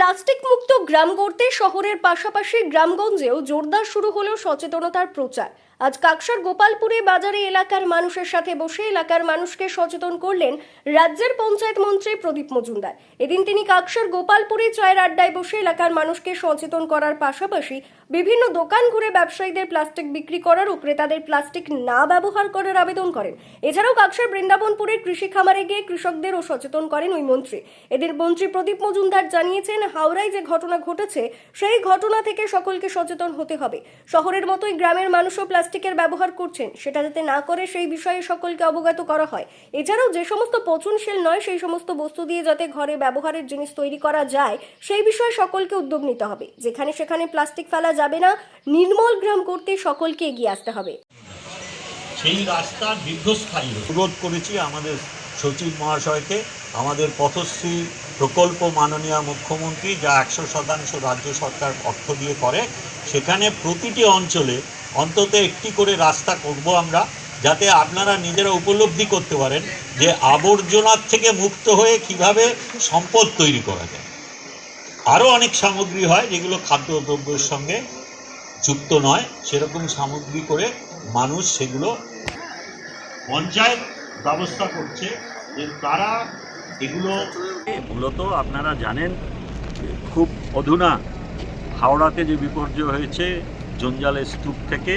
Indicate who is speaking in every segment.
Speaker 1: Plastic মুক্ত গ্রাম গড়তে শহরের পাশাপাশি গ্রামগঞ্জেও জোরদার শুরু হলো সচেতনতার প্রচার। আজ কাকসার গোপালপুরে বাজারে এলাকার মানুষের সাথে বসে এলাকার মানুষকে সচেতন করলেন রাজ্যের পঞ্চায়েত মন্ত্রী প্রদীপ মজুমদার। এদিন তিনি কাকসার গোপালপুরে চায়ের আড্ডায় বসে এলাকার মানুষকে সচেতন করার পাশাপাশি বিভিন্ন দোকান ঘুরে ব্যবসায়ীদের প্লাস্টিক বিক্রি করার ও ক্রেতাদের প্লাস্টিক না ব্যবহার করার আবেদন করেন। এছাড়াও কাকসার বৃন্দাবনপুরের কৃষি খামারে গিয়ে কৃষকদেরও সচেতন করেন ওই মন্ত্রী। এদের মন্ত্রী প্রদীপ মজুমদার জানিয়েছেন, হাওড়ায় যে ঘটনা ঘটেছে, সেই ঘটনা থেকে সকলকে সচেতন হতে হবে। শহরের মতোই গ্রামের মানুষও প্লাস্টিকের ব্যবহার করছেন সেটা যাতে না করে সেই বিষয়ে সকলকে অবগত করা হয়। এছাড়াও যে সমস্ত পচনশীল নয় সেই সমস্ত বস্তু দিয়ে যাতে ঘরে ব্যবহারের জিনিস তৈরি করা যায় সেই বিষয়ে সকলকে উদ্যোগ নিতে হবে। যেখানে সেখানে প্লাস্টিক ফেলা যাবে না নির্মল গ্রাম করতে সকলকে এগিয়ে আসতে হবে।
Speaker 2: সেই রাস্তা দীর্ঘস্থায়ী অনুরোধ করেছি আমাদের সচিব মহাশয়কে আমাদের পথশ্রী প্রকল্প মাননীয় মুখ্যমন্ত্রী যা একশো শতাংশ রাজ্য সরকার অর্থ দিয়ে করে সেখানে প্রতিটি অঞ্চলে অন্তত একটি করে রাস্তা করব আমরা, যাতে আপনারা নিজেরা উপলব্ধি করতে পারেন যে আবর্জনার থেকে মুক্ত হয়ে কীভাবে সম্পদ তৈরি করা যায়। আরও অনেক সামগ্রী হয় যেগুলো খাদ্যদ্রব্যের সঙ্গে যুক্ত নয়, সেরকম সামগ্রী করে মানুষ সেগুলো পঞ্চায়েত ব্যবস্থা করছে যে তারা এগুলো মূলত আপনারা জানেন, খুব অধুনা হাওড়াতে যে বিপর্যয় হয়েছে জঞ্জালের স্তূপ থেকে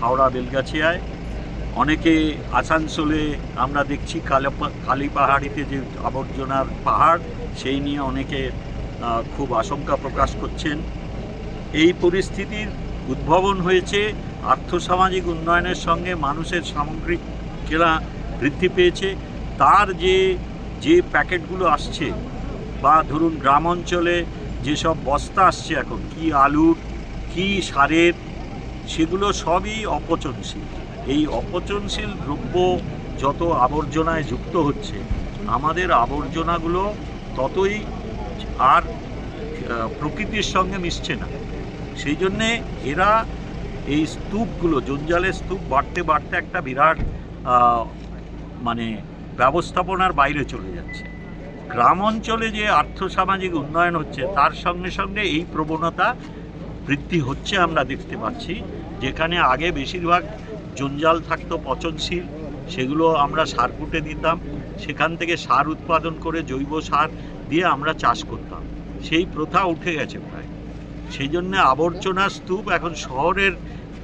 Speaker 2: হাওড়া বেলগাছিয়ায়। অনেকে আসানসোলে আমরা দেখছি কালী পাহাড়িতে যে আবর্জনার পাহাড়, সেই নিয়ে অনেকে খুব আশঙ্কা প্রকাশ করছেন। এই পরিস্থিতির উদ্ভাবন হয়েছে আর্থসামাজিক উন্নয়নের সঙ্গে মানুষের সামগ্রিক কেনা বৃদ্ধি পেয়েছে। তার যে যে প্যাকেটগুলো আসছে, বা ধরুন গ্রাম অঞ্চলে যেসব বস্তা আসছে এখন, কি আলুর কি সারের, সেগুলো সবই অপচনশীল। এই অপচনশীল দ্রব্য যত আবর্জনায় যুক্ত হচ্ছে, আমাদের আবর্জনাগুলো ততই আর প্রকৃতির সঙ্গে মিশছে না। সেই জন্যে এরা এই স্তূপগুলো, জঞ্জালের স্তূপ বাড়তে বাড়তে একটা বিরাট মানে ব্যবস্থাপনার বাইরে চলে যাচ্ছে। গ্রাম অঞ্চলে যে আর্থসামাজিক উন্নয়ন হচ্ছে, তার সঙ্গে সঙ্গে এই প্রবণতা বৃদ্ধি হচ্ছে আমরা দেখতে পাচ্ছি। যেখানে আগে বেশিরভাগ জঞ্জাল থাকতো পচনশীল, সেগুলো আমরা সার কুটে দিতাম। সেখান থেকে সার উৎপাদন করে জৈব সার দিয়ে আমরা চাষ করতাম। সেই প্রথা উঠে গেছে প্রায়। সেই জন্য আবর্জনা স্তূপ এখন শহরের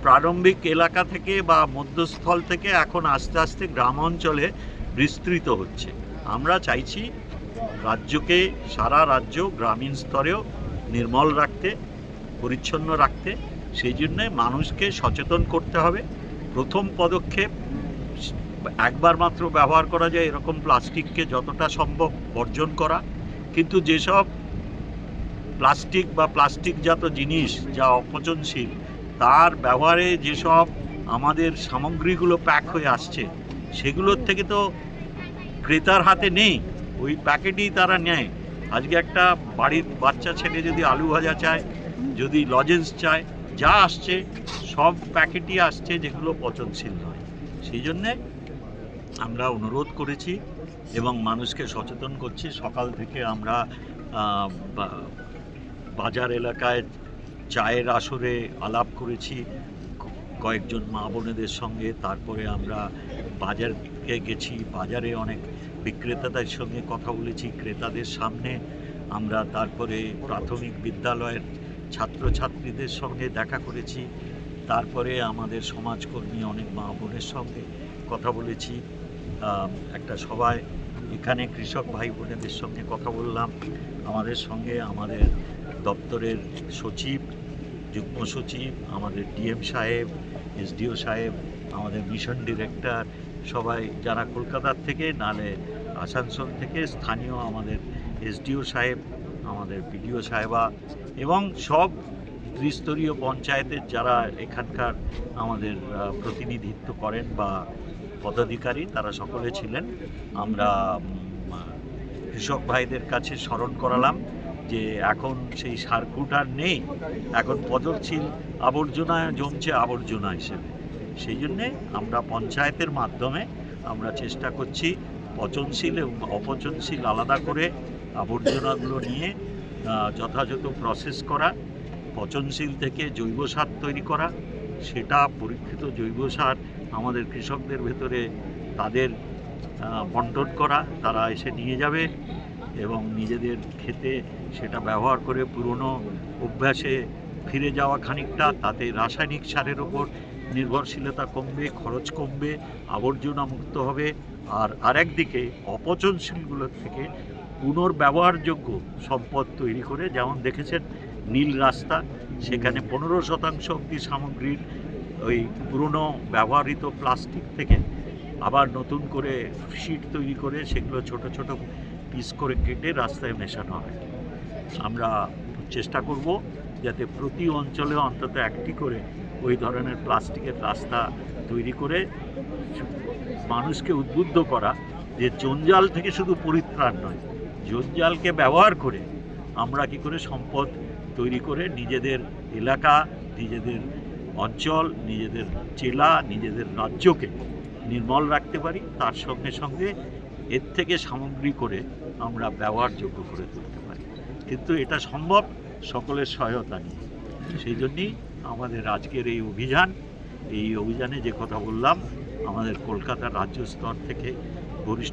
Speaker 2: প্রারম্ভিক এলাকা থেকে বা মধ্যস্থল থেকে এখন আস্তে আস্তে গ্রাম অঞ্চলে বিস্তৃত হচ্ছে। আমরা চাইছি রাজ্যকে, সারা রাজ্য গ্রামীণ স্তরেও নির্মল রাখতে। পরিচ্ছন্ন রাখতে। সেই জন্যে মানুষকে সচেতন করতে হবে। প্রথম পদক্ষেপ, একবার মাত্র ব্যবহার করা যায় এরকম প্লাস্টিককে যতটা সম্ভব বর্জন করা। কিন্তু যেসব প্লাস্টিক বা প্লাস্টিকজাত জিনিস যা অপচনশীল, তার ব্যবহারে যেসব আমাদের সামগ্রীগুলো প্যাক হয়ে আসছে, সেগুলোর থেকে তো ক্রেতার হাতে নেই। ওই প্যাকেটই তারা নেয়। আজকে একটা বাড়ির বাচ্চা ছেলে যদি আলু ভাজা চায়, যদি লজেন্স চায়, যা আসছে, সব প্যাকেটই আসছে যেগুলো পচনশীল নয়। সেই জন্যে আমরা অনুরোধ করেছি এবং মানুষকে সচেতন করছি। সকাল থেকে আমরা বাজার এলাকায় চায়ের আসরে আলাপ করেছি। কয়েকজন মা বোনেদের সঙ্গে। তারপরে আমরা বাজারকে গেছি। বাজারে অনেক বিক্রেতাদের সঙ্গে কথা বলেছি, ক্রেতাদের সামনে আমরা তারপরে প্রাথমিক বিদ্যালয়ের ছাত্রছাত্রীদের সঙ্গে দেখা করেছি, তারপরে আমাদের সমাজকর্মী অনেক মা বোনের সঙ্গে কথা বলেছি একটা সবাই এখানে কৃষক ভাই বোনেদের সঙ্গে কথা বললাম, আমাদের সঙ্গে আমাদের দপ্তরের সচিব, যুগ্ম সচিব, আমাদের ডিএম সাহেব এসডিও সাহেব, আমাদের মিশন ডিরেক্টর সবাই যারা কলকাতার থেকে, নালে আসানসোল থেকে, স্থানীয় আমাদের এসডিও সাহেব, আমাদের বিডিও সাহেবা এবং সব ত্রিস্তরীয় পঞ্চায়েতের যারা এখানকার আমাদের প্রতিনিধিত্ব করেন বা পদাধিকারী, তারা সকলে ছিলেন। আমরা কৃষক ভাইদের কাছে স্মরণ করালাম। যে এখন সেই সার্কুট আর নেই, এখন পদচ্ছিল আবর্জনা জমছে আবর্জনা হিসেবে। সেই জন্যে আমরা পঞ্চায়েতের মাধ্যমে আমরা চেষ্টা করছি পচনশীল এবং অপচনশীল আলাদা করে আবর্জনাগুলো নিয়ে যথাযথ প্রসেস করা, পচনশীল থেকে জৈব সার তৈরি করা। সেটা পরীক্ষিত জৈব সার আমাদের কৃষকদের ভেতরে তাদের বন্টন করা, তারা এসে নিয়ে যাবে। এবং নিজেদের খেতে সেটা ব্যবহার করে পুরনো অভ্যাসে ফিরে যাওয়া খানিকটা, তাতে রাসায়নিক সারের ওপর নির্ভরশীলতা কমবে, খরচ কমবে, আবর্জনা মুক্ত হবে। আর আরেকদিকে অপচনশীলগুলোর থেকে পুনর্ব্যবহারযোগ্য সম্পদ তৈরি করে, যেমন দেখেছেন নীল রাস্তা, সেখানে পনেরো শতাংশ অব্দি সামগ্রীর ওই পুরনো ব্যবহৃত প্লাস্টিক থেকে আবার নতুন করে শিট তৈরি করে সেগুলো ছোট ছোট পিস করে কেটে রাস্তায় মেশানো হয়। আমরা চেষ্টা করব যাতে প্রতি অঞ্চলে অন্তত একটি করে ওই ধরনের প্লাস্টিকের রাস্তা তৈরি করে মানুষকে উদ্বুদ্ধ করা যে জঞ্জাল থেকে শুধু পরিত্রাণ নয়, জঞ্জালকে ব্যবহার করে আমরা কি করে সম্পদ তৈরি করে নিজেদের এলাকা, নিজেদের অঞ্চল, নিজেদের জেলা, নিজেদের রাজ্যকে নির্মল রাখতে পারি, তার সঙ্গে সঙ্গে এর থেকে সামগ্রী করে আমরা ব্যবহারযোগ্য করে তুলতে পারি। কিন্তু এটা সম্ভব সকলের সহায়তা নিয়ে। সেই জন্যই আমাদের আজকের এই অভিযান, এই অভিযানে যে কথা বললাম, আমাদের কলকাতা রাজ্য স্তর থেকে বরিষ্ঠ